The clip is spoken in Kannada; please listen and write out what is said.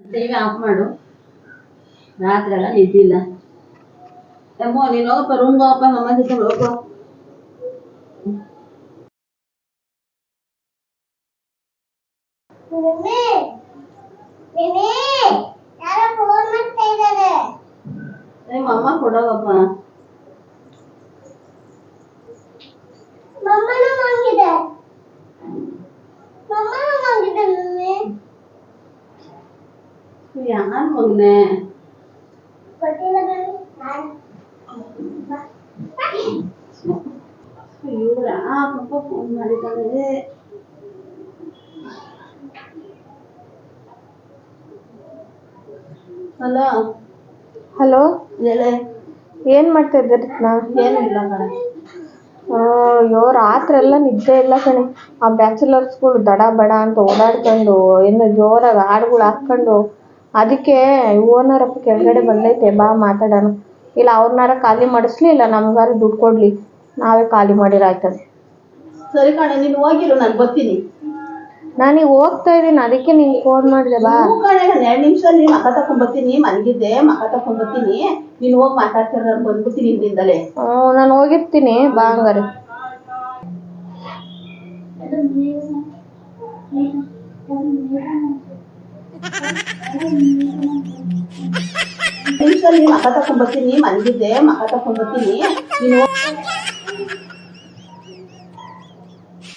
ಟಿವಿ ಆಫ್ ಮಾಡು. ರಾತ್ರಿ ಎಲ್ಲ ನಿದ್ದಿಲ್ಲ. ಅಮ್ಮೋ ನೀನು ಹೋಗಪ್ಪ ರೂಮ್ಗೆ ಹೋಗಪ್ಪ ನಮ್ಮ ಜೊತೆ ಹೋಗೋ ನಿಮ್ಮ ಅಮ್ಮ ಕೊಡೋಗಪ್ಪ. ಯಾರು ಮಗನೆ. ಇವ್ರ ಪಪ್ಪ ಫೋನ್ ಮಾಡಿದ್ದಾರೆ ಹಲೋ ಹಲೋ? ಹೇಳೆ. ಏನ್ ಮಾಡ್ತಾ ಇದ್ದೀರಿ ನಾ ಏನಿಲ್ಲ ಕಣೆ. ಅಯ್ಯೋ ರಾತ್ರಿ ಎಲ್ಲ ನಿದ್ದೆ ಇಲ್ಲ ಕಣೆ. ಆ ಬ್ಯಾಚುಲರ್ಸ್ಗಳು ದಡ ಬಡ ಅಂತ ಓಡಾಡ್ಕೊಂಡು ಏನು ಜೋರಾಗಿ ಹಾಡುಗಳು ಹಾಕ್ಕೊಂಡು ಅದಕ್ಕೆ ಓನರ್ ಅಪ್ಪ ಕೆಳಗಡೆ ಬಂದೈತೆ ಬಾ ಮಾತಾಡೋಣ. ಇಲ್ಲ ಅವ್ರನ್ನಾರ ಖಾಲಿ ಮಾಡಿಸ್ಲಿ ಇಲ್ಲ ನಮ್ಗಾರ ದುಡ್ಡು ಕೊಡ್ಲಿ. ನಾವೇ ಖಾಲಿ ಮಾಡಿರಾಯ್ತದೆ ಸರಿ ಕಣೆ ನೀನು ಹೋಗಿರು ನಾನು ಬರ್ತೀನಿ. ನಾನೀಗ ಹೋಗ್ತಾ ಇದ್ದೀನಿ ಅದಕ್ಕೆ ನಿಂಗೆ ಫೋನ್ ಮಾಡಿದೆ ಬಾ. ಹ್ಞೂ ಕಣೆ ನಾನು ಎರಡು ನಿಮಿಷದಲ್ಲಿ ಮಕ ತಕೊಂಡ್ ಬರ್ತೀನಿ ಮಲಗಿದ್ದೆ ಮಕ ತಕೊಂಡ್ ಬರ್ತೀನಿ. ನೀನು ಹೋಗಿ ಮಾತಾಡ್ತಾರೆ ನಾನು ಬಂದ್ಬಿಡ್ತೀನಿ ಹಿಂದಿಂದಲೇ ಹ್ಞೂ ನಾನು ಹೋಗಿರ್ತೀನಿ ಬಾ ಹಂಗಾರೆ. ನಿಮಿಷದಲ್ಲಿ ಮಕ ತಕೊಂಡ್ ಬರ್ತೀನಿ ಮಲಗಿದ್ದೆ ಮಕ ತಕೊಂಡ್ ಬರ್ತೀನಿ ನೀನು